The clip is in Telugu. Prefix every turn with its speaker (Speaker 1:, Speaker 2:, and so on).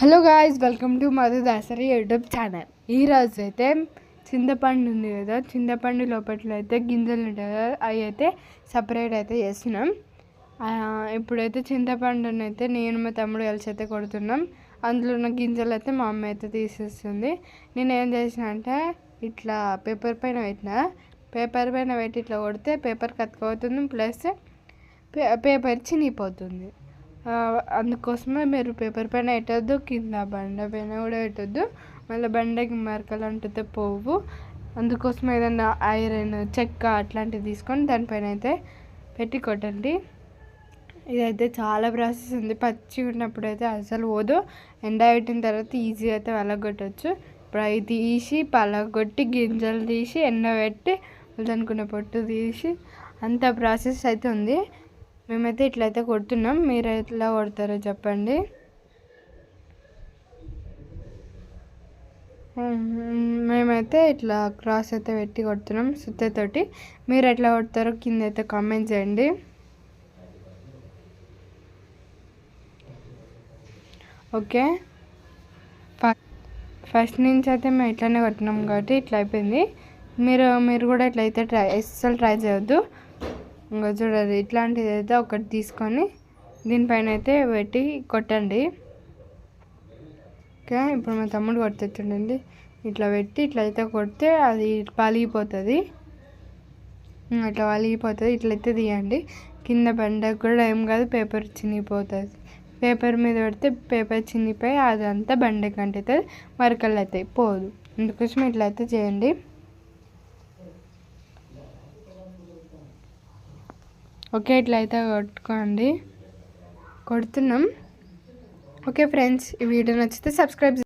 Speaker 1: Hello guys welcome to Madhu Dasari YouTube channel. ఈరోజు అయితే చింతపండు ఉంది కదా చింతపండు లోపల అయితే గింజలు ఉంటాయి కదా అవి అయితే సపరేట్ అయితే చేస్తున్నాం. ఇప్పుడైతే చింతపండుని అయితే నేను మా తమ్ముడు కలిసి అయితే కొడుతున్నాం. అందులో ఉన్న గింజలు అయితే మా అమ్మ అయితే తీసేస్తుంది. నేను ఏం చేసిన అంటే ఇట్లా పేపర్ పైన పెట్టిన. పేపర్ పైన పెట్టి ఇట్లా కొడితే పేపర్ కత్తుకోతుంది ప్లస్ పే పేపర్ చినిగిపోతుంది. అందుకోసమే మీరు పేపర్ పైన పెట్టద్దు కింద బండ పైన కూడా పెట్టద్దు మళ్ళీ బండకి మరకలు అంటితే పోవు. అందుకోసం ఏదైనా ఐరన్ చెక్క అట్లాంటివి తీసుకొని దానిపైన అయితే పెట్టి కొట్టండి. ఇదైతే చాలా ప్రాసెస్ ఉంది. పచ్చి ఉన్నప్పుడు అయితే అసలు పోదు. ఎండ పెట్టిన తర్వాత ఈజీ అయితే వలగొట్టచ్చు ఇప్పుడు అవి తీసి పలగొట్టి గింజలు తీసి ఎండబెట్టి ఉన్న పొట్టు తీసి అంత ప్రాసెస్ అయితే ఉంది. మేమైతే ఇట్లయితే కొడుతున్నాం. మీరు ఎట్లా కొడతారో చెప్పండి. మేమైతే ఇట్లా క్రాస్ అయితే పెట్టి కొడుతున్నాం సుత్తతోటి. మీరు ఎట్లా కొడతారో కింద అయితే కామెంట్ చేయండి. ఓకే. ఫస్ట్ నుంచి అయితే మేము ఇట్లానే కొట్టినాం కాబట్టి ఇట్లా అయిపోయింది. మీరు మీరు కూడా ఇట్లయితే ట్రై అస్సలు ట్రై చేయొద్దు. ఇంకా చూడదు ఇట్లాంటిది అయితే ఒకటి తీసుకొని దీనిపైన అయితే పెట్టి కొట్టండి. ఓకే ఇప్పుడు మా తమ్ముడు కొడితే ఇట్లా పెట్టి ఇట్లా అయితే కొడితే అది పలిగిపోతుంది ఇట్లా పలిగిపోతుంది ఇట్లయితే తీయండి. కింద బండకు కూడా ఏం కాదు పేపర్ చినిగిపోతుంది. పేపర్ మీద పెడితే పేపర్ చినిగిపోయి అదంతా బండకి అంటుతుంది మరకలు అవుతాయి. పోదు. అందుకోసం ఇట్లా అయితే చేయండి. ఓకే ఇట్లా అయితే కొట్టుకోండి. కొడుతున్నాం. ఓకే ఫ్రెండ్స్ ఈ వీడియో నచ్చితే సబ్స్క్రైబ్